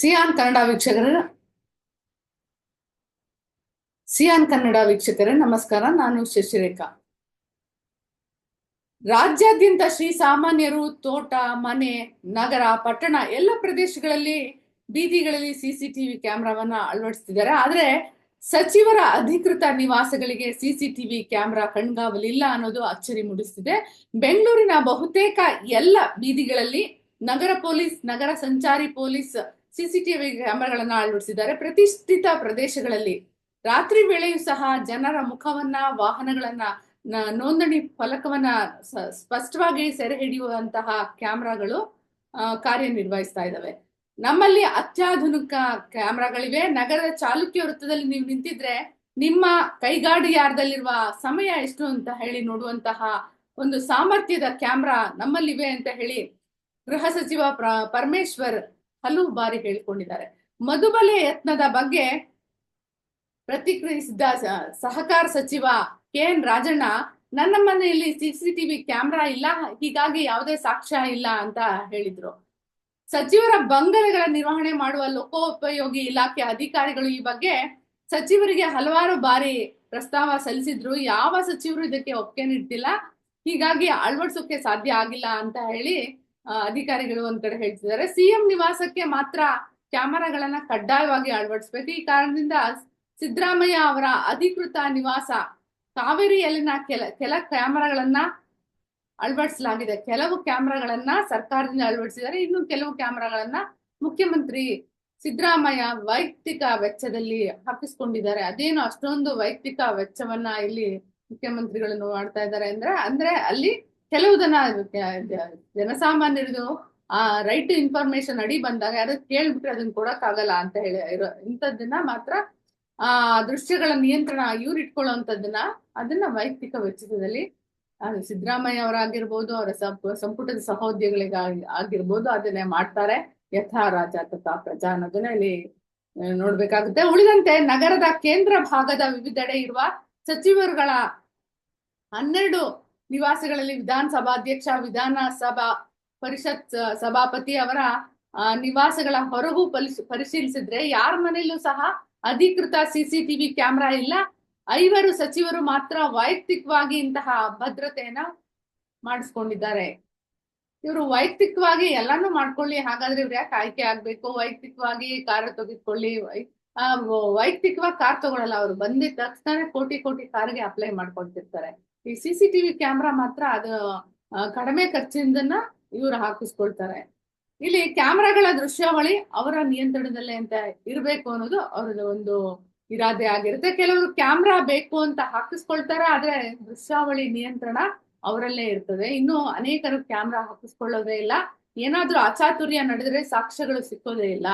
Xi'an Kannada ವೀಕ್ಷಕರ. Xi'an Kannada ವೀಕ್ಷಕರೇ, ನಮಸ್ಕಾರ, ನಾನು ಶಶಿರೇಖಾ. ರಾಜ್ಯಾದ್ಯಂತ ಶ್ರೀ ಸಾಮಾನ್ಯರು, ತೋಟ, ಮನೆ, ನಗರ, ಪಟ್ಟಣ, ಎಲ್ಲ ಪ್ರದೇಶಗಳಲ್ಲಿ ಬೀದಿಗಳಲ್ಲಿ ಸಿಸಿಟಿವಿ ಕ್ಯಾಮ್ರಾವನ್ನ ಅಳವಡಿಸ್ತಿದ್ದಾರೆ. ಆದ್ರೆ ಸಚಿವರ ಅಧಿಕೃತ ನಿವಾಸಗಳಿಗೆ ಸಿಸಿಟಿವಿ ಕ್ಯಾಮೆರಾ ಕಣ್ಗಾವಲಿಲ್ಲ ಅನ್ನೋದು ಅಚ್ಚರಿ ಮೂಡಿಸ್ತಿದೆ. ಬೆಂಗಳೂರಿನ ಬಹುತೇಕ ಎಲ್ಲ ಬೀದಿಗಳಲ್ಲಿ ನಗರ ಪೊಲೀಸ್, ನಗರ ಸಂಚಾರಿ ಪೊಲೀಸ್ ಸಿಸಿಟಿವಿ ಕ್ಯಾಮೆರಾಗಳನ್ನ ಅಳವಡಿಸಿದ್ದಾರೆ. ಪ್ರತಿಷ್ಠಿತ ಪ್ರದೇಶಗಳಲ್ಲಿ ರಾತ್ರಿ ವೇಳೆಯೂ ಸಹ ಜನರ ಮುಖವನ್ನ, ವಾಹನಗಳನ್ನ ನೋಂದಣಿ ಫಲಕವನ್ನ ಸ್ಪಷ್ಟವಾಗಿ ಸೆರೆ ಹಿಡಿಯುವಂತಹ ಕ್ಯಾಮೆರಾಗಳು ಕಾರ್ಯನಿರ್ವಹಿಸ್ತಾ ಇದ್ದಾವೆ. ನಮ್ಮಲ್ಲಿ ಅತ್ಯಾಧುನಿಕ ಕ್ಯಾಮ್ರಾಗಳಿವೆ. ನಗರದ ಚಾಲುಕ್ಯ ವೃತ್ತದಲ್ಲಿ ನೀವು ನಿಂತಿದ್ರೆ ನಿಮ್ಮ ಕೈಗಾಡಿಯಾರದಲ್ಲಿರುವ ಸಮಯ ಎಷ್ಟು ಅಂತ ಹೇಳಿ ನೋಡುವಂತಹ ಒಂದು ಸಾಮರ್ಥ್ಯದ ಕ್ಯಾಮ್ರಾ ನಮ್ಮಲ್ಲಿವೆ ಅಂತ ಹೇಳಿ ಗೃಹ ಸಚಿವ ಪರಮೇಶ್ವರ್ ಹಲವು ಬಾರಿ ಹೇಳಿಕೊಂಡಿದ್ದಾರೆ. ಮಧುಬಲೆ ಯತ್ನದ ಬಗ್ಗೆ ಪ್ರತಿಕ್ರಿಯಿಸಿದ ಸಹಕಾರ ಸಚಿವ ಕೆ ಎನ್ ರಾಜಣ್ಣ, ನನ್ನ ಮನೆಯಲ್ಲಿ ಸಿಸಿಟಿವಿ ಕ್ಯಾಮೆರಾ ಇಲ್ಲ, ಹೀಗಾಗಿ ಯಾವುದೇ ಸಾಕ್ಷ್ಯ ಇಲ್ಲ ಅಂತ ಹೇಳಿದ್ರು. ಸಚಿವರ ಬಂಗಲೆಗಳ ನಿರ್ವಹಣೆ ಮಾಡುವ ಲೋಕೋಪಯೋಗಿ ಇಲಾಖೆ ಅಧಿಕಾರಿಗಳು ಈ ಬಗ್ಗೆ ಸಚಿವರಿಗೆ ಹಲವಾರು ಬಾರಿ ಪ್ರಸ್ತಾವ ಸಲ್ಲಿಸಿದ್ರು. ಯಾವ ಸಚಿವರು ಇದಕ್ಕೆ ಒಪ್ಪಿಗೆ ನೀಡ್ತಿಲ್ಲ, ಹೀಗಾಗಿ ಅಳವಡಿಸೋಕೆ ಸಾಧ್ಯ ಆಗಿಲ್ಲ ಅಂತ ಹೇಳಿ ಅಧಿಕಾರಿಗಳು ಒಂದ್ ಕಡೆ ಹೇಳ್ತಿದ್ದಾರೆ. ಸಿಎಂ ನಿವಾಸಕ್ಕೆ ಮಾತ್ರ ಕ್ಯಾಮೆರಾಗಳನ್ನ ಕಡ್ಡಾಯವಾಗಿ ಅಳವಡಿಸ್ಬೇಕು. ಈ ಕಾರಣದಿಂದ ಸಿದ್ದರಾಮಯ್ಯ ಅವರ ಅಧಿಕೃತ ನಿವಾಸ ಕಾವೇರಿಯಲ್ಲಿನ ಕೆಲ ಕೆಲ ಕ್ಯಾಮೆರಾಗಳನ್ನ ಅಳವಡಿಸಲಾಗಿದೆ. ಕೆಲವು ಕ್ಯಾಮೆರಾಗಳನ್ನ ಸರ್ಕಾರದಿಂದ ಅಳವಡಿಸಿದ್ದಾರೆ. ಇನ್ನು ಕೆಲವು ಕ್ಯಾಮೆರಾಗಳನ್ನ ಮುಖ್ಯಮಂತ್ರಿ ಸಿದ್ದರಾಮಯ್ಯ ವೈಯಕ್ತಿಕ ವೆಚ್ಚದಲ್ಲಿ ಹಾಕಿಸ್ಕೊಂಡಿದ್ದಾರೆ. ಅದೇನು ಅಷ್ಟೊಂದು ವೈಯಕ್ತಿಕ ವೆಚ್ಚವನ್ನ ಇಲ್ಲಿ ಮುಖ್ಯಮಂತ್ರಿಗಳನ್ನು ಮಾಡ್ತಾ ಇದ್ದಾರೆ ಅಂದ್ರೆ ಅಂದ್ರೆ ಅಲ್ಲಿ ಕೆಲವುದನ್ನ ಜನಸಾಮಾನ್ಯರಿಗೂ ಆ ರೈಟ್ ಟು ಇನ್ಫಾರ್ಮೇಶನ್ ಅಡಿ ಬಂದಾಗ ಯಾರು ಕೇಳ್ಬಿಟ್ರೆ ಅದನ್ನ ಕೊಡಕ್ಕಾಗಲ್ಲ ಅಂತ ಹೇಳಿ, ಇರೋ ಇಂಥದ್ದನ್ನ ಮಾತ್ರ, ಆ, ದೃಶ್ಯಗಳ ನಿಯಂತ್ರಣ ಇವ್ರು ಇಟ್ಕೊಳ್ಳುವಂಥದ್ದನ್ನ ಅದನ್ನ ವೈಯಕ್ತಿಕ ವೆಚ್ಚದಲ್ಲಿ ಸಿದ್ದರಾಮಯ್ಯ ಅವರಾಗಿರ್ಬೋದು ಅವರ ಸಂಪು- ಸಂಪುಟದ ಸಹೋದ್ಯೋಗಿಗಳಿಗೆ ಆಗಿರ್ಬೋದು, ಅದನ್ನೇ ಮಾಡ್ತಾರೆ. ಯಥಾ ರಾಜ ತಥಾ ಪ್ರಜಾ ಅನ್ನೋದನ್ನ ಇಲ್ಲಿ ನೋಡ್ಬೇಕಾಗುತ್ತೆ. ಉಳಿದಂತೆ ನಗರದ ಕೇಂದ್ರ ಭಾಗದ ವಿವಿಧೆಡೆ ಇರುವ ಸಚಿವರುಗಳ ಹನ್ನೆರಡು ನಿವಾಸಗಳಲ್ಲಿ ವಿಧಾನಸಭಾಧ್ಯಕ್ಷ, ವಿಧಾನಸಭಾ ಪರಿಷತ್ ಸಭಾಪತಿ ಅವರ ನಿವಾಸಗಳ ಹೊರಗೂ ಪರಿಶ್- ಪರಿಶೀಲಿಸಿದ್ರೆ ಯಾರ ಮನೆಯಲ್ಲೂ ಸಹ ಅಧಿಕೃತ ಸಿಸಿಟಿವಿ ಕ್ಯಾಮೆರಾ ಇಲ್ಲ. ಐವರು ಸಚಿವರು ಮಾತ್ರ ವೈಯಕ್ತಿಕವಾಗಿ ಇಂತಹ ಭದ್ರತೆಯನ್ನ ಮಾಡಿಸ್ಕೊಂಡಿದ್ದಾರೆ. ಇವರು ವೈಯಕ್ತಿಕವಾಗಿ ಎಲ್ಲಾನು ಮಾಡ್ಕೊಳ್ಳಿ, ಹಾಗಾದ್ರೆ ಇವ್ರು ಯಾಕೆ ಆಯ್ಕೆ ಆಗ್ಬೇಕು? ವೈಯಕ್ತಿಕವಾಗಿ ಕಾರ ತೆಗೆದುಕೊಳ್ಳಿ ವೈಯಕ್ತಿಕವಾಗಿ ಕಾರ್ ತಗೊಳಲ್ಲ, ಅವರು ಬಂದಿದ ತಕ್ಷಣ ಕೋಟಿ ಕೋಟಿ ಕಾರ್ಗೆ ಅಪ್ಲೈ ಮಾಡ್ಕೊಳ್ತಿರ್ತಾರೆ. ಈ ಸಿ ಸಿ ಟಿವಿ ಕ್ಯಾಮ್ರಾ ಮಾತ್ರ ಅದು ಕಡಿಮೆ ಖರ್ಚಿಂದನ್ನ ಇವ್ರು ಹಾಕಿಸ್ಕೊಳ್ತಾರೆ. ಇಲ್ಲಿ ಕ್ಯಾಮ್ರಾಗಳ ದೃಶ್ಯಾವಳಿ ಅವರ ನಿಯಂತ್ರಣದಲ್ಲೇ ಅಂತ ಇರಬೇಕು ಅನ್ನೋದು ಅವ್ರದ್ದು ಒಂದು ಇರಾದೆ ಆಗಿರುತ್ತೆ. ಕೆಲವರು ಕ್ಯಾಮ್ರಾ ಬೇಕು ಅಂತ ಹಾಕಿಸ್ಕೊಳ್ತಾರೆ, ಆದ್ರೆ ದೃಶ್ಯಾವಳಿ ನಿಯಂತ್ರಣ ಅವರಲ್ಲೇ ಇರ್ತದೆ. ಇನ್ನು ಅನೇಕರು ಕ್ಯಾಮ್ರಾ ಹಾಕಿಸ್ಕೊಳ್ಳೋದೇ ಇಲ್ಲ. ಏನಾದ್ರೂ ಅಚಾತುರ್ಯ ನಡೆದ್ರೆ ಸಾಕ್ಷ್ಯಗಳು ಸಿಕ್ಕೋದೇ ಇಲ್ಲ.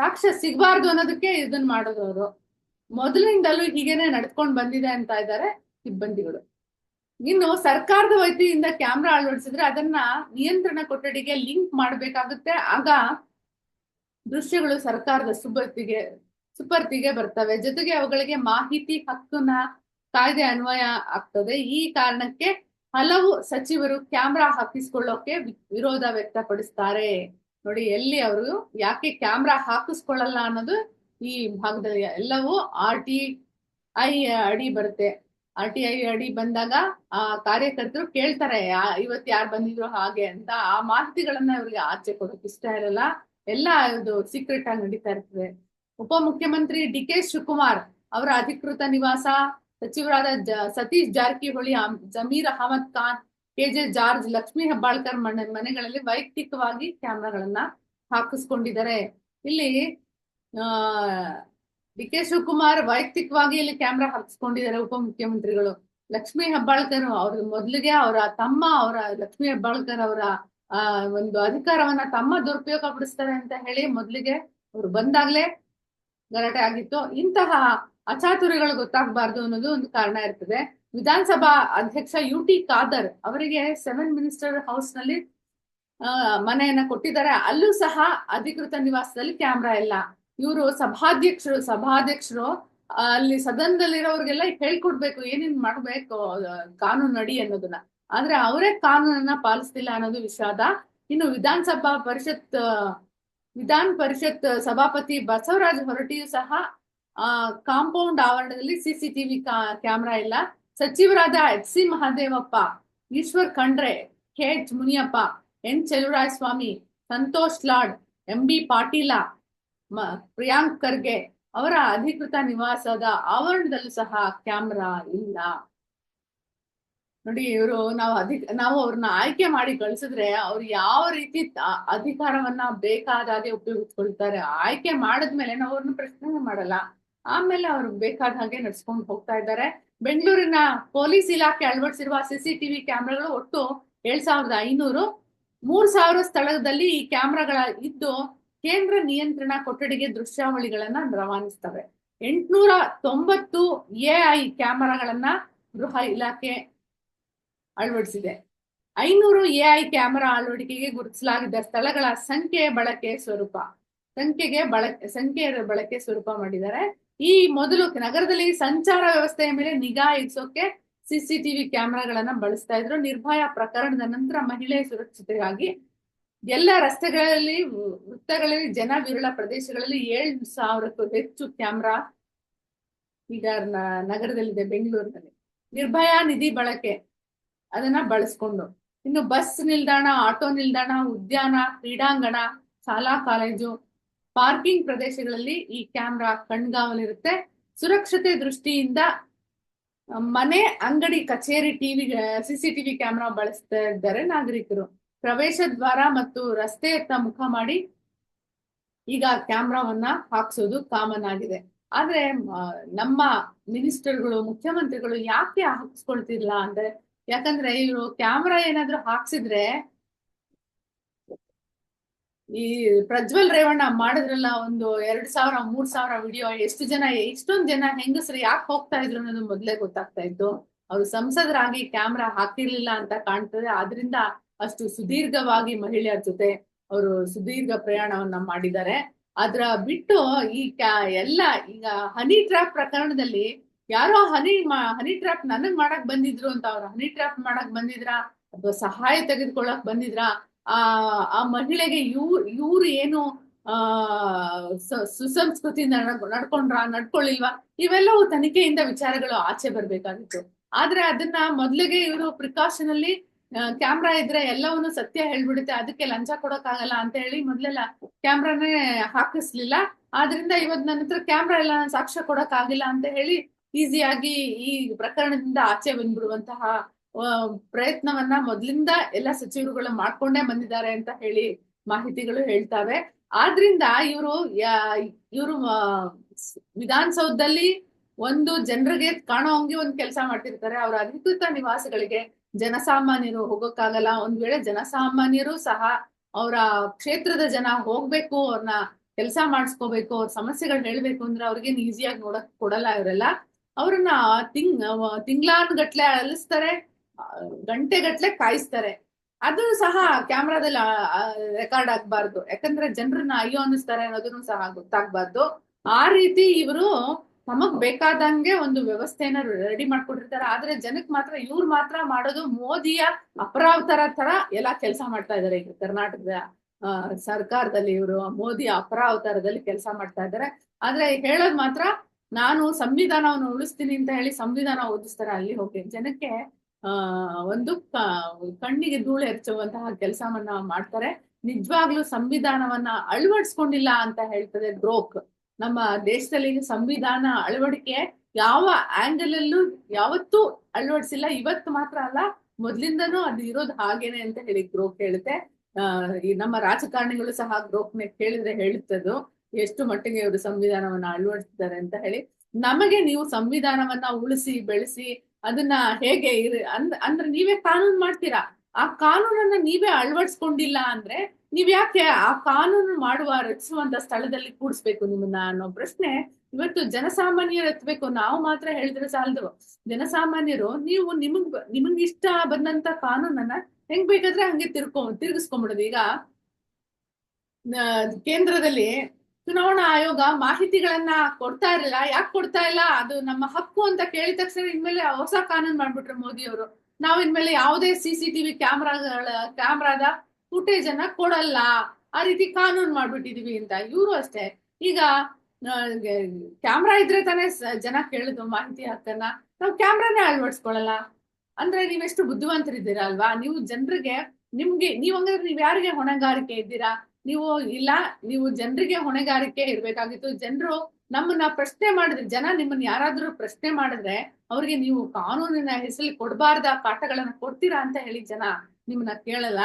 ಸಾಕ್ಷ್ಯ ಸಿಗಬಾರ್ದು ಅನ್ನೋದಕ್ಕೆ ಇದನ್ನ ಮಾಡೋದು ಅವರು. ಮೊದಲಿಂದಲೂ ಹೀಗೇನೆ ನಡ್ಕೊಂಡ್ ಬಂದಿದೆ ಅಂತ ಇದ್ದಾರೆ ಸಿಬ್ಬಂದಿಗಳು. ಇನ್ನು ಸರ್ಕಾರದ ವತಿಯಿಂದ ಕ್ಯಾಮ್ರಾ ಅಳವಡಿಸಿದ್ರೆ ಅದನ್ನ ನಿಯಂತ್ರಣ ಕೊಠಡಿಗೆ ಲಿಂಕ್ ಮಾಡಬೇಕಾಗುತ್ತೆ. ಆಗ ದೃಶ್ಯಗಳು ಸರ್ಕಾರದ ಸುಬರ್ತಿಗೆ ಸುಪರ್ತಿಗೆ ಬರ್ತವೆ. ಜೊತೆಗೆ ಅವುಗಳಿಗೆ ಮಾಹಿತಿ ಹಕ್ಕುನ ಕಾಯ್ದೆ ಅನ್ವಯ ಆಗ್ತದೆ. ಈ ಕಾರಣಕ್ಕೆ ಹಲವು ಸಚಿವರು ಕ್ಯಾಮ್ರಾ ಹಾಕಿಸ್ಕೊಳ್ಳೋಕೆ ವಿರೋಧ ವ್ಯಕ್ತಪಡಿಸ್ತಾರೆ. ನೋಡಿ, ಎಲ್ಲಿ ಅವರು ಯಾಕೆ ಕ್ಯಾಮ್ರಾ ಹಾಕಿಸ್ಕೊಳ್ಳಲ್ಲ ಅನ್ನೋದು ಈ ಭಾಗದಲ್ಲಿ ಎಲ್ಲವೂ ಆರ್ ಟಿ ಐ ಅಡಿ ಬರುತ್ತೆ. ಆರ್ ಟಿ ಐ ಅಡಿ ಬಂದಾಗ ಆ ಕಾರ್ಯಕರ್ತರು ಕೇಳ್ತಾರೆ ಇವತ್ತು ಯಾರು ಬಂದಿದ್ರು ಹಾಗೆ ಅಂತ. ಆ ಮಾಹಿತಿಗಳನ್ನ ಇವ್ರಿಗೆ ಆಚೆ ಕೊಡೋಕೆ ಇಷ್ಟ ಇರಲ್ಲ. ಎಲ್ಲ ಇದು ಸೀಕ್ರೆಟ್ ಆಗಿ ನಡೀತಾ ಇರ್ತದೆ. ಉಪಮುಖ್ಯಮಂತ್ರಿ ಡಿ ಕೆ ಶಿವಕುಮಾರ್ ಅವರ ಅಧಿಕೃತ ನಿವಾಸ ಸಚಿವರಾದ ಜ- Satish Jarkiholi Zameer Ahmed Khan, K J George, Lakshmi Hebbalkar ಮನೆ, ಮನೆಗಳಲ್ಲಿ ವೈಯಕ್ತಿಕವಾಗಿ ಕ್ಯಾಮ್ರಾಗಳನ್ನ ಹಾಕಿಸ್ಕೊಂಡಿದ್ದಾರೆ. ಇಲ್ಲಿ, ಆ ಡಿ ಕೆ ಶಿವಕುಮಾರ್ ವೈಯಕ್ತಿಕವಾಗಿ ಇಲ್ಲಿ ಕ್ಯಾಮ್ರಾ ಹಾಕಿಸ್ಕೊಂಡಿದ್ದಾರೆ ಉಪಮುಖ್ಯಮಂತ್ರಿಗಳು. ಲಕ್ಷ್ಮಿ ಹೆಬ್ಬಾಳ್ಕರ್ ಅವ್ರ ಮೊದಲಿಗೆ ಅವರ ತಮ್ಮ ಅವರ ಲಕ್ಷ್ಮಿ ಹೆಬ್ಬಾಳ್ಕರ್ ಅವರ, ಆ, ಒಂದು ಅಧಿಕಾರವನ್ನ ತಮ್ಮ ದುರುಪಯೋಗ ಪಡಿಸ್ತಾರೆ ಅಂತ ಹೇಳಿ ಮೊದಲಿಗೆ ಅವ್ರು ಬಂದಾಗ್ಲೇ ಗಲಾಟೆ ಆಗಿತ್ತು. ಇಂತಹ ಅಚಾತುರ್ಯಗಳು ಗೊತ್ತಾಗಬಾರ್ದು ಅನ್ನೋದು ಒಂದು ಕಾರಣ ಇರ್ತದೆ. ವಿಧಾನಸಭಾ ಅಧ್ಯಕ್ಷ ಯು ಟಿ ಖಾದರ್ ಅವರಿಗೆ ಸೆವೆನ್ ಮಿನಿಸ್ಟರ್ ಹೌಸ್ನಲ್ಲಿ ಮನೆಯನ್ನ ಕೊಟ್ಟಿದ್ದಾರೆ. ಅಲ್ಲೂ ಸಹ ಅಧಿಕೃತ ನಿವಾಸದಲ್ಲಿ ಕ್ಯಾಮ್ರಾ ಇಲ್ಲ. ಇವರು ಸಭಾಧ್ಯಕ್ಷರು ಸಭಾಧ್ಯಕ್ಷರು ಅಲ್ಲಿ ಸದನದಲ್ಲಿರೋರ್ಗೆಲ್ಲ ಹೇಳ್ಕೊಡ್ಬೇಕು, ಏನೇನ್ ಮಾಡ್ಬೇಕು ಕಾನೂನು ಅಡಿ ಅನ್ನೋದನ್ನ. ಆದ್ರೆ ಅವರೇ ಕಾನೂನನ್ನ ಪಾಲಿಸ್ತಿಲ್ಲ ಅನ್ನೋದು ವಿಷಾದ. ಇನ್ನು ವಿಧಾನಸಭಾ ಪರಿಷತ್ ವಿಧಾನ ಪರಿಷತ್ ಸಭಾಪತಿ ಬಸವರಾಜ ಹೊರಟಿಯು ಸಹ, ಆ, ಕಾಂಪೌಂಡ್ ಆವರಣದಲ್ಲಿ ಸಿಸಿಟಿವಿ ಕ್ಯಾಮೆರಾ ಇಲ್ಲ. ಸಚಿವರಾದ H C Mahadevappa, Eshwar Khandre, K H Muniyappa, N Cheluvaraya Swamy Santosh Lad, M B Patil ಮ- ಪ್ರಿಯಾಂಕ್ ಖರ್ಗೆ ಅವರ ಅಧಿಕೃತ ನಿವಾಸದ ಆವರಣದಲ್ಲೂ ಸಹ ಕ್ಯಾಮ್ರಾ ಇಲ್ಲ. ನೋಡಿ, ಇವರು ನಾವು ಅಧಿಕ, ನಾವು ಅವ್ರನ್ನ ಆಯ್ಕೆ ಮಾಡಿ ಕಳಿಸಿದ್ರೆ ಅವ್ರು ಯಾವ ರೀತಿ ಅಧಿಕಾರವನ್ನ ಬೇಕಾದಾಗೆ ಉಪಯೋಗಿಸ್ಕೊಳ್ತಾರೆ, ಆಯ್ಕೆ ಮಾಡಿದ್ಮೇಲೆ ನಾವು ಅವ್ರನ್ನ ಪ್ರಶ್ನೆ ಮಾಡಲ್ಲ. ಆಮೇಲೆ ಅವ್ರು ಬೇಕಾದ ಹಾಗೆ ನಡ್ಸ್ಕೊಂಡು ಹೋಗ್ತಾ ಇದ್ದಾರೆ. ಬೆಂಗಳೂರಿನ ಪೊಲೀಸ್ ಇಲಾಖೆ ಅಳವಡಿಸಿರುವ ಸಿಸಿಟಿವಿ ಕ್ಯಾಮ್ರಾಗಳು ಒಟ್ಟು ಏಳ್ ಸಾವಿರದ ಐನೂರು. ಮೂರ್ ಸಾವಿರ ಸ್ಥಳದಲ್ಲಿ ಈ ಕ್ಯಾಮ್ರಾಗಳ ಇದ್ದು ಕೇಂದ್ರ ನಿಯಂತ್ರಣ ಕೊಠಡಿಗೆ ದೃಶ್ಯಾವಳಿಗಳನ್ನ ರವಾನಿಸ್ತವೆ. ಎಂಟ್ನೂರ ತೊಂಬತ್ತು ಎಐ ಕ್ಯಾಮೆರಾಗಳನ್ನ ಗೃಹ ಇಲಾಖೆ ಅಳವಡಿಸಿದೆ. ಐನೂರು ಎಐ ಕ್ಯಾಮೆರಾ ಅಳವಡಿಕೆಗೆ ಗುರುತಿಸಲಾಗಿದ್ದ ಸ್ಥಳಗಳ ಸಂಖ್ಯೆ ಬಳಕೆ ಸ್ವರೂಪ, ಸಂಖ್ಯೆಗೆ ಬಳಕೆ ಸಂಖ್ಯೆಯ ಬಳಕೆ ಸ್ವರೂಪ ಮಾಡಿದ್ದಾರೆ. ಈ ಮೊದಲು ನಗರದಲ್ಲಿ ಸಂಚಾರ ವ್ಯವಸ್ಥೆಯ ಮೇಲೆ ನಿಗಾ ಇರಿಸೋಕೆ ಸಿಸಿಟಿವಿ ಕ್ಯಾಮೆರಾಗಳನ್ನ ಬಳಸ್ತಾ ಇದ್ರು. ನಿರ್ಭಯ ಪ್ರಕರಣದ ನಂತರ ಮಹಿಳೆ ಸುರಕ್ಷತೆಗಾಗಿ ಎಲ್ಲ ರಸ್ತೆಗಳಲ್ಲಿ, ವೃತ್ತಗಳಲ್ಲಿ ಜನ ವಿರಳ ಪ್ರದೇಶಗಳಲ್ಲಿ ಏಳು ಸಾವಿರಕ್ಕೂ ಹೆಚ್ಚು ಕ್ಯಾಮ್ರಾ ಈಗ ನಗರದಲ್ಲಿದೆ ಬೆಂಗಳೂರಿನಲ್ಲಿ. ನಿರ್ಭಯ ನಿಧಿ ಬಳಕೆ, ಅದನ್ನ ಬಳಸ್ಕೊಂಡು. ಇನ್ನು ಬಸ್ ನಿಲ್ದಾಣ, ಆಟೋ ನಿಲ್ದಾಣ, ಉದ್ಯಾನ, ಕ್ರೀಡಾಂಗಣ, ಶಾಲಾ, ಕಾಲೇಜು, ಪಾರ್ಕಿಂಗ್ ಪ್ರದೇಶಗಳಲ್ಲಿ ಈ ಕ್ಯಾಮ್ರಾ ಕಣ್ಗಾವಲಿರುತ್ತೆ. ಸುರಕ್ಷತೆ ದೃಷ್ಟಿಯಿಂದ, ಮನೆ, ಅಂಗಡಿ, ಕಚೇರಿ ಟಿವಿ ಸಿಸಿಟಿವಿ ಕ್ಯಾಮ್ರಾ ಬಳಸ್ತಾ ಇದ್ದಾರೆ ನಾಗರಿಕರು. ಪ್ರವೇಶ ದ್ವಾರ ಮತ್ತು ರಸ್ತೆಯತ್ತ ಮುಖ ಮಾಡಿ ಈಗ ಕ್ಯಾಮ್ರಾವನ್ನ ಹಾಕ್ಸೋದು ಕಾಮನ್ ಆಗಿದೆ. ಆದ್ರೆ ನಮ್ಮ ಮಿನಿಸ್ಟರ್ಗಳು, ಮುಖ್ಯಮಂತ್ರಿಗಳು ಯಾಕೆ ಹಾಕ್ಸ್ಕೊಳ್ತಿಲ್ಲ ಅಂದ್ರೆ, ಯಾಕಂದ್ರೆ ಇವರು ಕ್ಯಾಮ್ರಾ ಏನಾದ್ರು ಹಾಕ್ಸಿದ್ರೆ ಈ ಪ್ರಜ್ವಲ್ ರೇವಣ್ಣ ಮಾಡಿದ್ರಲ್ಲ ಒಂದು ಎರಡ್ ಸಾವಿರ, ಮೂರ್ ಸಾವಿರ ವಿಡಿಯೋ, ಎಷ್ಟು ಜನ, ಎಷ್ಟೊಂದ್ ಜನ ಹೆಂಗಸ್ರು ಯಾಕೆ ಹೋಗ್ತಾ ಇದ್ರು ಅನ್ನೋದು ಮೊದ್ಲೇ ಗೊತ್ತಾಗ್ತಾ ಇತ್ತು. ಅವ್ರು ಸಂಸದರಾಗಿ ಕ್ಯಾಮ್ರಾ ಹಾಕಿರ್ಲಿಲ್ಲ ಅಂತ ಕಾಣ್ತದೆ. ಆದ್ರಿಂದ ಅಷ್ಟು ಸುದೀರ್ಘವಾಗಿ ಮಹಿಳೆಯರ ಜೊತೆ ಅವರು ಸುದೀರ್ಘ ಪ್ರಯಾಣವನ್ನ ಮಾಡಿದ್ದಾರೆ. ಅದ್ರ ಬಿಟ್ಟು ಈ ಎಲ್ಲ ಈಗ ಹನಿ ಟ್ರ್ಯಾಪ್ ಪ್ರಕರಣದಲ್ಲಿ ಯಾರೋ ಹನಿ ಹನಿ ಟ್ರ್ಯಾಪ್ ನನಗ್ ಮಾಡಕ್ ಬಂದಿದ್ರು ಅಂತ ಅವ್ರು ಹನಿ ಟ್ರ್ಯಾಪ್ ಮಾಡಕ್ ಬಂದಿದ್ರಾ? ಅಥವಾ ಸಹಾಯ ತೆಗೆದುಕೊಳ್ಳಕ್ ಬಂದಿದ್ರಾ? ಆ ಆ ಮಹಿಳೆಗೆ ಇವ್ರು ಇವ್ರು ಏನು, ಆ ಸುಸಂಸ್ಕೃತಿ ಸುಸಂಸ್ಕೃತಿಯಿಂದ ನಡ್- ನಡ್ಕೊಂಡ್ರ, ನಡ್ಕೊಳ್ಳಿಲ್ವಾ? ಇವೆಲ್ಲವೂ ತನಿಖೆಯಿಂದ ವಿಚಾರಗಳು ಆಚೆ ಬರ್ಬೇಕಾಗಿತ್ತು. ಆದ್ರೆ ಅದನ್ನ ಮೊದ್ಲಿಗೆ ಇವರು ಪ್ರಿಕಾಷನ್ ಅಲ್ಲಿ ಕ್ಯಾಮ್ರಾ ಇದ್ರೆ ಎಲ್ಲವನ್ನು ಸತ್ಯ ಹೇಳ್ಬಿಡುತ್ತೆ, ಅದಕ್ಕೆ ಲಂಚ ಕೊಡಕ್ಕಾಗಲ್ಲ ಅಂತ ಹೇಳಿ ಮೊದ್ಲೆಲ್ಲ ಕ್ಯಾಮ್ರಾನೇ ಹಾಕಿಸ್ಲಿಲ್ಲ. ಆದ್ರಿಂದ ಇವತ್ ನನ್ನ ಹತ್ರ ಕ್ಯಾಮ್ರಾ ಎಲ್ಲ ಸಾಕ್ಷ್ಯ ಕೊಡಕ್ ಆಗಿಲ್ಲ ಅಂತ ಹೇಳಿ ಈಸಿಯಾಗಿ ಈ ಪ್ರಕರಣದಿಂದ ಆಚೆ ಬಂದ್ಬಿಡುವಂತಹ ಪ್ರಯತ್ನವನ್ನ ಮೊದ್ಲಿಂದ ಎಲ್ಲ ಸಚಿವರುಗಳು ಮಾಡ್ಕೊಂಡೇ ಬಂದಿದ್ದಾರೆ ಅಂತ ಹೇಳಿ ಮಾಹಿತಿಗಳು ಹೇಳ್ತಾವೆ. ಆದ್ರಿಂದ ಇವರು ಇವರು ವಿಧಾನಸೌಧದಲ್ಲಿ ಒಂದು ಜನರಿಗೆ ಕಾಣೋ ಹಂಗೆ ಒಂದು ಕೆಲಸ ಮಾಡ್ತಿರ್ತಾರೆ. ಅವರ ಅಧಿಕೃತ ನಿವಾಸಗಳಿಗೆ ಜನಸಾಮಾನ್ಯರು ಹೋಗೋಕ್ಕಾಗಲ್ಲ. ಒಂದ್ ವೇಳೆ ಜನಸಾಮಾನ್ಯರು ಸಹ ಅವರ ಕ್ಷೇತ್ರದ ಜನ ಹೋಗ್ಬೇಕು ಅವ್ರನ್ನ ಕೆಲಸ ಮಾಡಿಸ್ಕೋಬೇಕು, ಅವ್ರ ಸಮಸ್ಯೆಗಳು ಹೇಳ್ಬೇಕು ಅಂದ್ರೆ ಅವ್ರಿಗೇನು ಈಸಿಯಾಗಿ ನೋಡಕ್ ಕೊಡಲ್ಲ ಇವರೆಲ್ಲ. ಅವ್ರನ್ನ ತಿಂಗ್, ತಿಂಗ್ಳಾನ್ಗಟ್ಲೆ ಅಳಿಸ್ತಾರೆ ಗಂಟೆಗಟ್ಲೆ ಕಾಯಿಸ್ತಾರೆ. ಅದು ಸಹ ಕ್ಯಾಮ್ರಾದಲ್ಲಿ ರೆಕಾರ್ಡ್ ಆಗ್ಬಾರ್ದು. ಯಾಕಂದ್ರೆ ಜನರನ್ನ ಅಯ್ಯೋ ಅನ್ನಿಸ್ತಾರೆ ಅನ್ನೋದನ್ನು ಸಹ ಗೊತ್ತಾಗ್ಬಾರ್ದು. ಆ ರೀತಿ ಇವರು ನಮಗ್ ಬೇಕಾದಂಗೆ ಒಂದು ವ್ಯವಸ್ಥೆನ ರೆಡಿ ಮಾಡ್ಕೊಟ್ಟಿರ್ತಾರೆ. ಆದ್ರೆ ಜನಕ್ ಮಾತ್ರ, ಇವ್ರು ಮಾತ್ರ ಮಾಡೋದು ಮೋದಿಯ ಅಪರಾವತರ ತರ ಎಲ್ಲಾ ಕೆಲಸ ಮಾಡ್ತಾ ಇದಾರೆ. ಈಗ ಕರ್ನಾಟಕದ ಸರ್ಕಾರದಲ್ಲಿ ಇವರು ಮೋದಿ ಅಪರಾವತಾರದಲ್ಲಿ ಕೆಲಸ ಮಾಡ್ತಾ ಇದ್ದಾರೆ ಆದ್ರೆ ಹೇಳೋದ್ ಮಾತ್ರ, ನಾನು ಸಂವಿಧಾನವನ್ನು ಉಳಿಸ್ತೀನಿ ಅಂತ ಹೇಳಿ ಸಂವಿಧಾನ ಓದಿಸ್ತಾರೆ ಅಲ್ಲಿ ಹೋಗಿ. ಜನಕ್ಕೆ, ಆ, ಒಂದು ಕಣ್ಣಿಗೆ ಧೂಳು ಹೆಚ್ಚುವಂತಹ ಕೆಲಸವನ್ನ ಮಾಡ್ತಾರೆ. ನಿಜವಾಗ್ಲೂ ಸಂವಿಧಾನವನ್ನ ಅಳವಡಿಸ್ಕೊಂಡಿಲ್ಲ ಅಂತ ಹೇಳ್ತದೆ ಬ್ರೋಕ್. ನಮ್ಮ ದೇಶದಲ್ಲಿ ಸಂವಿಧಾನ ಅಳವಡಿಕೆ ಯಾವ ಆಂಗಲ್ ಅಲ್ಲೂ ಯಾವತ್ತೂ ಅಳವಡಿಸಿಲ್ಲ. ಇವತ್ತು ಮಾತ್ರ ಅಲ್ಲ, ಮೊದ್ಲಿಂದನೂ ಅದು ಇರೋದು ಹಾಗೇನೆ ಅಂತ ಹೇಳಿ ಗ್ರೋಕ್ ಹೇಳುತ್ತೆ. ಈ ನಮ್ಮ ರಾಜಕಾರಣಿಗಳು ಸಹ ಗ್ರೋಕ್ನೆ ಕೇಳಿದ್ರೆ ಹೇಳುತ್ತದು, ಎಷ್ಟು ಮಟ್ಟಿಗೆ ಇವರು ಸಂವಿಧಾನವನ್ನ ಅಳವಡಿಸಿದ್ದಾರೆ ಅಂತ ಹೇಳಿ. ನಮಗೆ ನೀವು ಸಂವಿಧಾನವನ್ನ ಉಳಿಸಿ, ಬೆಳೆಸಿ, ಅದನ್ನ ಹೇಗೆ ಇರ್ ಅಂದ್, ಅಂದ್ರೆ ನೀವೇ ಕಾನೂನು ಮಾಡ್ತೀರಾ? ಆ ಕಾನೂನನ್ನ ನೀವೇ ಅಳವಡಿಸ್ಕೊಂಡಿಲ್ಲ ಅಂದ್ರೆ ನೀವ್ ಯಾಕೆ ಆ ಕಾನೂನು ಮಾಡುವ ರಚಿಸುವಂತ ಸ್ಥಳದಲ್ಲಿ ಕೂಡಿಸ್ಬೇಕು ನಿಮ್ಮನ್ನ ಅನ್ನೋ ಪ್ರಶ್ನೆ ಇವತ್ತು ಜನಸಾಮಾನ್ಯರು ಎತ್ತಬೇಕು ನಾವು ಮಾತ್ರ ಹೇಳಿದ್ರೆ ಸಾಲದು. ಜನಸಾಮಾನ್ಯರು, ನೀವು ನಿಮಗ್ ನಿಮಗ್ ಇಷ್ಟ ಬಂದಂತ ಕಾನೂನನ್ನ ಹೆಂಗ್ ಬೇಕಾದ್ರೆ ಹಂಗೆ ತಿರ್ಕೊ ತಿರ್ಗಿಸ್ಕೊಂಡ್ಬಿಡೋದು ಈಗ ಕೇಂದ್ರದಲ್ಲಿ ಚುನಾವಣಾ ಆಯೋಗ ಮಾಹಿತಿಗಳನ್ನ ಕೊಡ್ತಾ ಇರಲಿಲ್ಲ. ಯಾಕೆ ಕೊಡ್ತಾ ಇಲ್ಲ? ಅದು ನಮ್ಮ ಹಕ್ಕು ಅಂತ ಕೇಳಿದ ತಕ್ಷಣ ಇನ್ಮೇಲೆ ಹೊಸ ಕಾನೂನು ಮಾಡ್ಬಿಟ್ರು ಮೋದಿ ಅವರು ನಾವು ಇನ್ಮೇಲೆ ಯಾವುದೇ ಸಿ ಸಿ ಟಿವಿ ಕ್ಯಾಮ್ರಾಗಳ, ಕ್ಯಾಮ್ರಾದ ಫುಟೇಜ್ ಅನ್ನ ಕೊಡಲ್ಲ. ಆ ರೀತಿ ಕಾನೂನು ಮಾಡ್ಬಿಟ್ಟಿದೀವಿ ಅಂತ. ಇವರು ಅಷ್ಟೇ. ಈಗ ಕ್ಯಾಮ್ರಾ ಇದ್ರೆ ತಾನೇ ಜನ ಕೇಳುದು ಮಾಹಿತಿ ಹಕ್ಕನ್ನ ನಾವು ಕ್ಯಾಮ್ರಾನೇ ಅಳವಡಿಸ್ಕೊಳಲ್ಲ. ಅಂದ್ರೆ ನೀವೆಷ್ಟು ಬುದ್ಧಿವಂತರಿದ್ದೀರಾ ಅಲ್ವಾ? ನೀವು ಜನರಿಗೆ ನಿಮ್ಗೆ, ನೀವ್ ಹಂಗಾದ್ರೆ ನೀವ್ ಯಾರಿಗೆ ಹೊಣೆಗಾರಿಕೆ ಇದ್ದೀರಾ? ನೀವು ಇಲ್ಲ, ನೀವು ಜನರಿಗೆ ಹೊಣೆಗಾರಿಕೆ ಇರ್ಬೇಕಾಗಿತ್ತು. ಜನರು ನಮ್ಮನ್ನ ಪ್ರಶ್ನೆ ಮಾಡಿದ್ರೆ, ಜನ ನಿಮ್ಮನ್ನ ಯಾರಾದ್ರೂ ಪ್ರಶ್ನೆ ಮಾಡಿದ್ರೆ, ಅವ್ರಿಗೆ ನೀವು ಕಾನೂನಿನ ಹೆಸರಲ್ಲಿ ಕೊಡಬಾರ್ದ ಪಾಠಗಳನ್ನ ಕೊಡ್ತೀರಾ ಅಂತ ಹೇಳಿ ಜನ ನಿಮ್ಮನ್ನ ಕೇಳಲ್ಲ,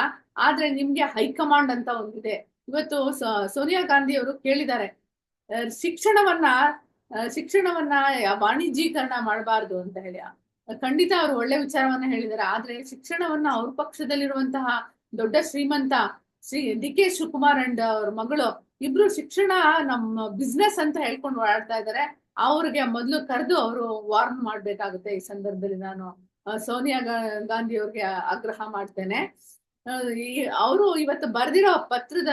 ಆದ್ರೆ ನಿಮ್ಗೆ ಹೈಕಮಾಂಡ್ ಅಂತ ಒಂದಿದೆ. ಇವತ್ತು ಸೋನಿಯಾ ಗಾಂಧಿ ಅವರು ಕೇಳಿದ್ದಾರೆ ಶಿಕ್ಷಣವನ್ನ ಶಿಕ್ಷಣವನ್ನ ವಾಣಿಜ್ಯೀಕರಣ ಮಾಡಬಾರ್ದು ಅಂತ ಹೇಳಿ. ಖಂಡಿತ ಅವರು ಒಳ್ಳೆ ವಿಚಾರವನ್ನ ಹೇಳಿದ್ದಾರೆ, ಆದ್ರೆ ಶಿಕ್ಷಣವನ್ನ ಅವ್ರ ಪಕ್ಷದಲ್ಲಿರುವಂತಹ ದೊಡ್ಡ ಶ್ರೀಮಂತ Shri D K Shivakumar and ಅವ್ರ ಮಗಳು ಇಬ್ರು ಶಿಕ್ಷಣ ನಮ್ಮ ಬಿಸ್ನೆಸ್ ಅಂತ ಹೇಳ್ಕೊಂಡು ಓಡಾಡ್ತಾ ಇದ್ದಾರೆ. ಅವ್ರಿಗೆ ಮೊದಲು ಕರೆದು ಅವರು ವಾರ್ನ್ ಮಾಡ್ಬೇಕಾಗುತ್ತೆ ಈ ಸಂದರ್ಭದಲ್ಲಿ ನಾನು. ಸೋನಿಯಾ ಗಾಂಧಿ ಅವ್ರಿಗೆ ಆಗ್ರಹ ಮಾಡ್ತೇನೆ. ಅವರು ಇವತ್ತು ಬರ್ದಿರೋ ಪತ್ರದ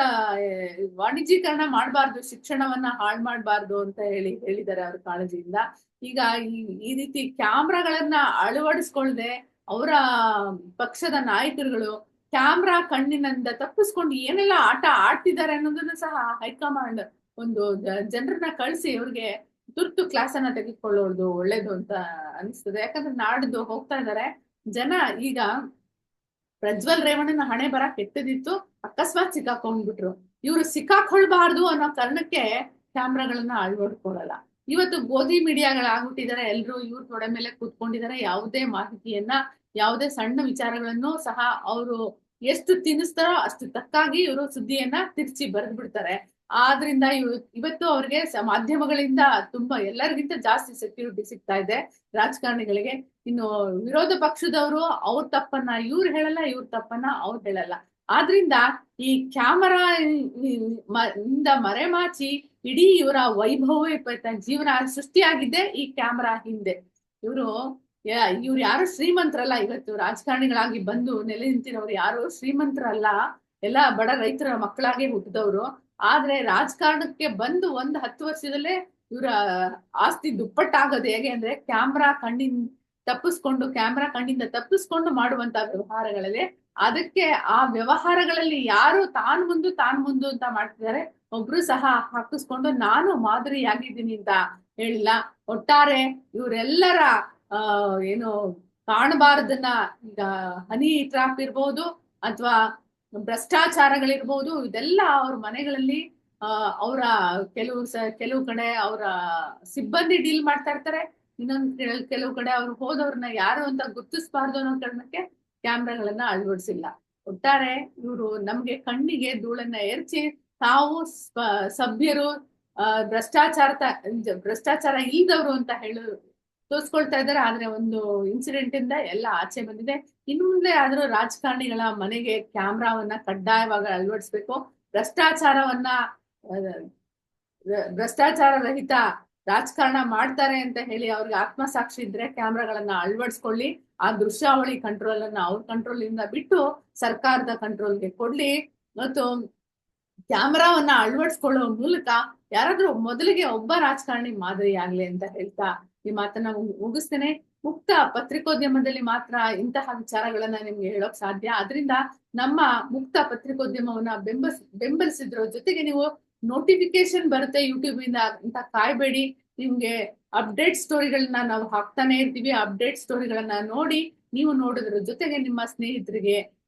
ವಾಣಿಜ್ಯೀಕರಣ ಮಾಡಬಾರ್ದು, ಶಿಕ್ಷಣವನ್ನ ಹಾಳು ಮಾಡಬಾರ್ದು ಅಂತ ಹೇಳಿ, ಹೇಳಿದ್ದಾರೆ ಅವ್ರ ಕಾಳಜಿಯಿಂದ. ಈಗ ಈ ರೀತಿ ಕ್ಯಾಮ್ರಾಗಳನ್ನ ಅಳವಡಿಸ್ಕೊಳ್ದೆ ಅವರ ಪಕ್ಷದ ನಾಯಕರುಗಳು ಕ್ಯಾಮ್ರಾ ಕಣ್ಣಿನಿಂದ ತಪ್ಪಿಸ್ಕೊಂಡು ಏನೆಲ್ಲ ಆಟ ಆಡ್ತಿದ್ದಾರೆ ಅನ್ನೋದನ್ನ ಸಹ ಹೈಕಮಾಂಡ್ ಒಂದು ಜನರನ್ನ ಕಳಿಸಿ ಅವ್ರಿಗೆ ತುರ್ತು ಕ್ಲಾಸ್ ಅನ್ನ ತೆಗೆದುಕೊಳ್ಳೋದು ಒಳ್ಳೇದು ಅಂತ ಅನಿಸ್ತದೆ. ಯಾಕಂದ್ರೆ ನಾಡ್ದು ಹೋಗ್ತಾ ಇದ್ದಾರೆ ಜನ ಈಗ ಪ್ರಜ್ವಲ್ ರೇವಣ್ಣನ ಹಣೆ ಬರ ಕೆಟ್ಟದಿತ್ತು, ಅಕಸ್ಮಾತ್ ಸಿಕ್ಕಾಕೊಂಡ್ಬಿಟ್ರು. ಇವ್ರು ಸಿಕ್ಕಾಕೊಳ್ಬಾರ್ದು ಅನ್ನೋ ಕಾರಣಕ್ಕೆ ಕ್ಯಾಮ್ರಾಗಳನ್ನ ಅಳವಡಿಸ್ಕೊಳಲ್ಲ ಇವತ್ತು ಗೋಧಿ ಮೀಡಿಯಾಗಳಾಗ್ಬಿಟ್ಟಿದ್ದಾರೆ ಎಲ್ರು ಇವ್ರ ತೊಡೆ ಮೇಲೆ ಕೂತ್ಕೊಂಡಿದ್ದಾರೆ ಯಾವುದೇ ಮಾಹಿತಿಯನ್ನ, ಯಾವುದೇ ಸಣ್ಣ ವಿಚಾರಗಳನ್ನು ಸಹ ಅವರು ಎಷ್ಟು ತಿನ್ನಿಸ್ತಾರೋ ಅಷ್ಟು ತಕ್ಕಾಗಿ ಇವರು ಸುದ್ದಿಯನ್ನ ತಿರ್ಚಿ ಬರೆದು ಬಿಡ್ತಾರೆ ಆದ್ರಿಂದ ಇವ್- ಇವತ್ತು ಅವ್ರಿಗೆ ಮಾಧ್ಯಮಗಳಿಂದ ತುಂಬಾ ಎಲ್ಲರಿಗಿಂತ ಜಾಸ್ತಿ ಸೆಕ್ಯೂರಿಟಿ ಸಿಗ್ತಾ ಇದೆ. ರಾಜಕಾರಣಿಗಳಿಗೆ ಇನ್ನು ವಿರೋಧ ಪಕ್ಷದವರು ಅವ್ರ ತಪ್ಪನ್ನ, ಇವ್ರು ಹೇಳಲ್ಲ, ಇವ್ರ ತಪ್ಪನ್ನ ಅವ್ರು ಹೇಳಲ್ಲ. ಆದ್ರಿಂದ ಈ ಕ್ಯಾಮರಾ ಇಂದ ಮರೆಮಾಚಿ ಇಡೀ ಇವರ ವೈಭವೇ ಜೀವನ ಸೃಷ್ಟಿಯಾಗಿದ್ದೆ ಈ ಕ್ಯಾಮರಾ ಹಿಂದೆ. ಇವರು ಇವ್ರು ಯಾರು ಶ್ರೀಮಂತರಲ್ಲ ಇವತ್ತು. ರಾಜಕಾರಣಿಗಳಾಗಿ ಬಂದು ನೆಲೆ ನಿಂತಿರೋರು ಯಾರು ಶ್ರೀಮಂತರಲ್ಲ. ಎಲ್ಲ ಬಡ ರೈತರ ಮಕ್ಕಳಾಗೆ ಹುಟ್ಟಿದವರು. ಆದ್ರೆ ರಾಜಕಾರಣಕ್ಕೆ ಬಂದು ಒಂದ್ ಹತ್ತು ವರ್ಷದಲ್ಲೇ ಇವರ ಆಸ್ತಿ ದುಪ್ಪಟ್ಟಾಗೋದು ಹೇಗೆ ಅಂದ್ರೆ ಕ್ಯಾಮ್ರಾ ಕಣ್ಣಿನ ತಪ್ಪಿಸ್ಕೊಂಡು, ಕ್ಯಾಮ್ರಾ ಕಣ್ಣಿಂದ ತಪ್ಪಿಸ್ಕೊಂಡು ಮಾಡುವಂತ ವ್ಯವಹಾರಗಳಲ್ಲಿ ಅದಕ್ಕೆ ಆ ವ್ಯವಹಾರಗಳಲ್ಲಿ ಯಾರು ತಾನ್ ಮುಂದು ತಾನ್ ಮುಂದು ಅಂತ ಮಾಡ್ತಿದ್ದಾರೆ, ಒಬ್ರು ಸಹ ಹಾಕಿಸ್ಕೊಂಡು ನಾನು ಮಾದರಿಯಾಗಿದ್ದೀನಿ ಅಂತ ಹೇಳಿಲ್ಲ. ಒಟ್ಟಾರೆ ಇವರೆಲ್ಲರ, ಆ, ಏನು ಕಾಣಬಾರದನ್ನ ಈಗ ಹನಿ ಟ್ರಾಪ್ ಇರ್ಬೋದು ಅಥವಾ ಭ್ರಷ್ಟಾಚಾರಗಳಿರ್ಬೋದು, ಇದೆಲ್ಲ ಅವ್ರ ಮನೆಗಳಲ್ಲಿ ಅವರ ಕೆಲವು ಕೆಲವು ಕಡೆ ಅವರ ಸಿಬ್ಬಂದಿ ಡೀಲ್ ಮಾಡ್ತಾ ಇರ್ತಾರೆ. ಇನ್ನೊಂದ್ ಕೆಲವು ಕಡೆ ಅವ್ರು ಹೋದವ್ರನ್ನ ಯಾರು ಅಂತ ಗುರ್ತಿಸ್ಬಾರ್ದು ಅನ್ನೋ ಕಾರಣಕ್ಕೆ ಕ್ಯಾಮ್ರಾಗಳನ್ನ ಅಳವಡಿಸಿಲ್ಲ. ಒಟ್ಟಾರೆ ಇವರು ನಮ್ಗೆ ಕಣ್ಣಿಗೆ ಧೂಳನ್ನ ಎರಚಿ ತಾವು ಸಭ್ಯರು ಭ್ರಷ್ಟಾಚಾರ ಭ್ರಷ್ಟಾಚಾರ ಇಲ್ದವ್ರು ಅಂತ ಹೇಳು ತೋರಿಸ್ಕೊಳ್ತಾ ಇದ್ದಾರೆ. ಆದ್ರೆ ಒಂದು ಇನ್ಸಿಡೆಂಟ್ ಇಂದ ಎಲ್ಲ ಆಚೆ ಬಂದಿದೆ. ಇನ್ನು ಮುಂದೆ ಆದ್ರೂ ರಾಜಕಾರಣಿಗಳ ಮನೆಗೆ ಕ್ಯಾಮ್ರಾವನ್ನ ಕಡ್ಡಾಯವಾಗಿ ಅಳವಡಿಸ್ಬೇಕು. ಭ್ರಷ್ಟಾಚಾರವನ್ನ ಭ್ರಷ್ಟಾಚಾರ ರಹಿತ ರಾಜಕಾರಣ ಮಾಡ್ತಾರೆ ಅಂತ ಹೇಳಿ ಅವ್ರಿಗೆ ಆತ್ಮಸಾಕ್ಷಿ ಇದ್ರೆ ಕ್ಯಾಮ್ರಾಗಳನ್ನ ಅಳವಡಿಸ್ಕೊಳ್ಳಿ. ಆ ದೃಶ್ಯಾವಳಿ ಕಂಟ್ರೋಲ್ ಅನ್ನ ಅವ್ರ ಕಂಟ್ರೋಲ್ ಇಂದ ಬಿಟ್ಟು ಸರ್ಕಾರದ ಕಂಟ್ರೋಲ್ಗೆ ಕೊಡ್ಲಿ. ಮತ್ತು ಕ್ಯಾಮ್ರಾವನ್ನ ಅಳವಡಿಸ್ಕೊಳ್ಳೋ ಮೂಲಕ ಯಾರಾದ್ರೂ ಮೊದಲಿಗೆ ಒಬ್ಬ ರಾಜಕಾರಣಿ ಮಾದರಿ ಆಗ್ಲಿ ಅಂತ ಹೇಳ್ತಾ ಈ ಮಾತನ್ನ ಮುಗ್- ಮುಗಿಸ್ತೇನೆ. ಮುಕ್ತ ಪತ್ರಿಕೋದ್ಯಮದಲ್ಲಿ ಮಾತ್ರ ಇಂತಹ ವಿಚಾರಗಳನ್ನ ನಿಮ್ಗೆ ಹೇಳೋಕ್ ಸಾಧ್ಯ. ಅದರಿಂದ ನಮ್ಮ ಮುಕ್ತ ಪತ್ರಿಕೋದ್ಯಮವನ್ನ ಬೆಂಬಲಿಸಿದ್ರ ಜೊತೆಗೆ ನೀವು ನೋಟಿಫಿಕೇಶನ್ ಬರುತ್ತೆ ಯೂಟ್ಯೂಬ್ ಇಂದ ಅಂತ ಕಾಯ್ಬೇಡಿ. ನಿಮ್ಗೆ ಅಪ್ಡೇಟ್ ಸ್ಟೋರಿಗಳನ್ನ ನಾವು ಹಾಕ್ತಾನೆ ಇರ್ತೀವಿ. ಅಪ್ಡೇಟ್ ಸ್ಟೋರಿಗಳನ್ನ ನೋಡಿ ನೀವು ನೋಡಿದ್ರ ಜೊತೆಗೆ ನಿಮ್ಮ ಸ್ನೇಹಿತರಿಗೆ,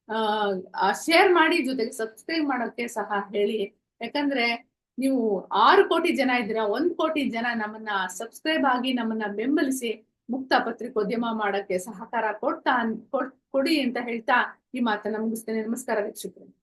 ಆ ಶೇರ್ ಮಾಡಿ ಜೊತೆಗೆ ಸಬ್ಸ್ಕ್ರೈಬ್ ಮಾಡೋಕೆ ಸಹ ಹೇಳಿ. ಯಾಕಂದ್ರೆ ನೀವು ಆರು ಕೋಟಿ ಜನ ಇದ್ದೀರಾ, ಒಂದ್ ಕೋಟಿ ಜನ ನಮ್ಮನ್ನ ಸಬ್ಸ್ಕ್ರೈಬ್ ಆಗಿ ನಮ್ಮನ್ನ ಬೆಂಬಲಿಸಿ ಮುಕ್ತ ಪತ್ರಿಕೋದ್ಯಮ ಮಾಡಕ್ಕೆ ಸಹಕಾರ ಕೊಡ್ತಾ ಕೊಡ್- ಅಂತ ಹೇಳ್ತಾ ಈ ಮಾತನ್ನ ಮುಗಿಸ್ತೇನೆ. ನಮಸ್ಕಾರ ವೀಕ್ಷಕರೇ.